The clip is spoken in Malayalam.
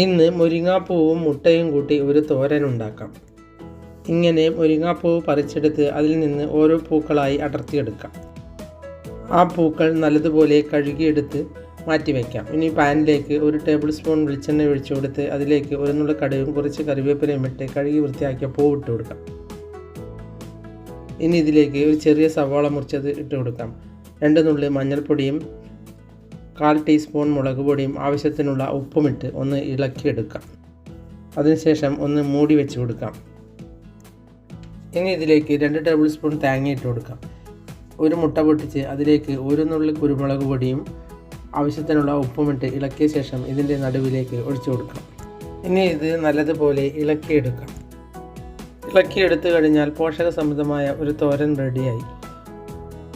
ഇന്ന് മുരിങ്ങാപ്പൂവും മുട്ടയും കൂട്ടി ഒരു തോരൻ ഉണ്ടാക്കാം. ഇങ്ങനെ മുരിങ്ങാപ്പൂവ് പറിച്ചെടുത്ത് അതിൽ നിന്ന് ഓരോ പൂക്കളായി അടർത്തിയെടുക്കാം. ആ പൂക്കൾ നല്ലതുപോലെ കഴുകിയെടുത്ത് മാറ്റി വയ്ക്കാം ഇനി പാനിലേക്ക് ഒരു ടേബിൾ സ്പൂൺ വെളിച്ചെണ്ണ ഒഴിച്ചു കൊടുത്ത് അതിലേക്ക് ഒരു നുള്ള കടുകും കുറച്ച് കറിവേപ്പിലയും ഇട്ട് കഴുകി വൃത്തിയാക്കിയ പൂവ് ഇട്ട് കൊടുക്കാം. ഇനി ഇതിലേക്ക് ഒരു ചെറിയ സവാള മുറിച്ചത് ഇട്ട് കൊടുക്കാം. രണ്ട് നുള്ളി മഞ്ഞൾപ്പൊടിയും കാൽ ടീസ്പൂൺ മുളക് പൊടിയും ആവശ്യത്തിനുള്ള ഉപ്പുമിട്ട് ഒന്ന് ഇളക്കിയെടുക്കാം. അതിനുശേഷം ഒന്ന് മൂടി വെച്ച് കൊടുക്കാം. ഇനി ഇതിലേക്ക് രണ്ട് ടേബിൾ സ്പൂൺ തേങ്ങ ഇട്ട് കൊടുക്കാം. ഒരു മുട്ട പൊട്ടിച്ച് അതിലേക്ക് ഒരു നുള്ളി കുരുമുളക് പൊടിയും ആവശ്യത്തിനുള്ള ഉപ്പുമിട്ട് ഇളക്കിയ ശേഷം ഇതിന്റെ നടുവിലേക്ക് ഒഴിച്ചു കൊടുക്കാം. ഇനി ഇത് നല്ലതുപോലെ ഇളക്കിയെടുക്കാം. ഇളക്കിയെടുത്തു കഴിഞ്ഞാൽ പോഷകസമൃദ്ധമായ ഒരു തോരൻ റെഡിയായി.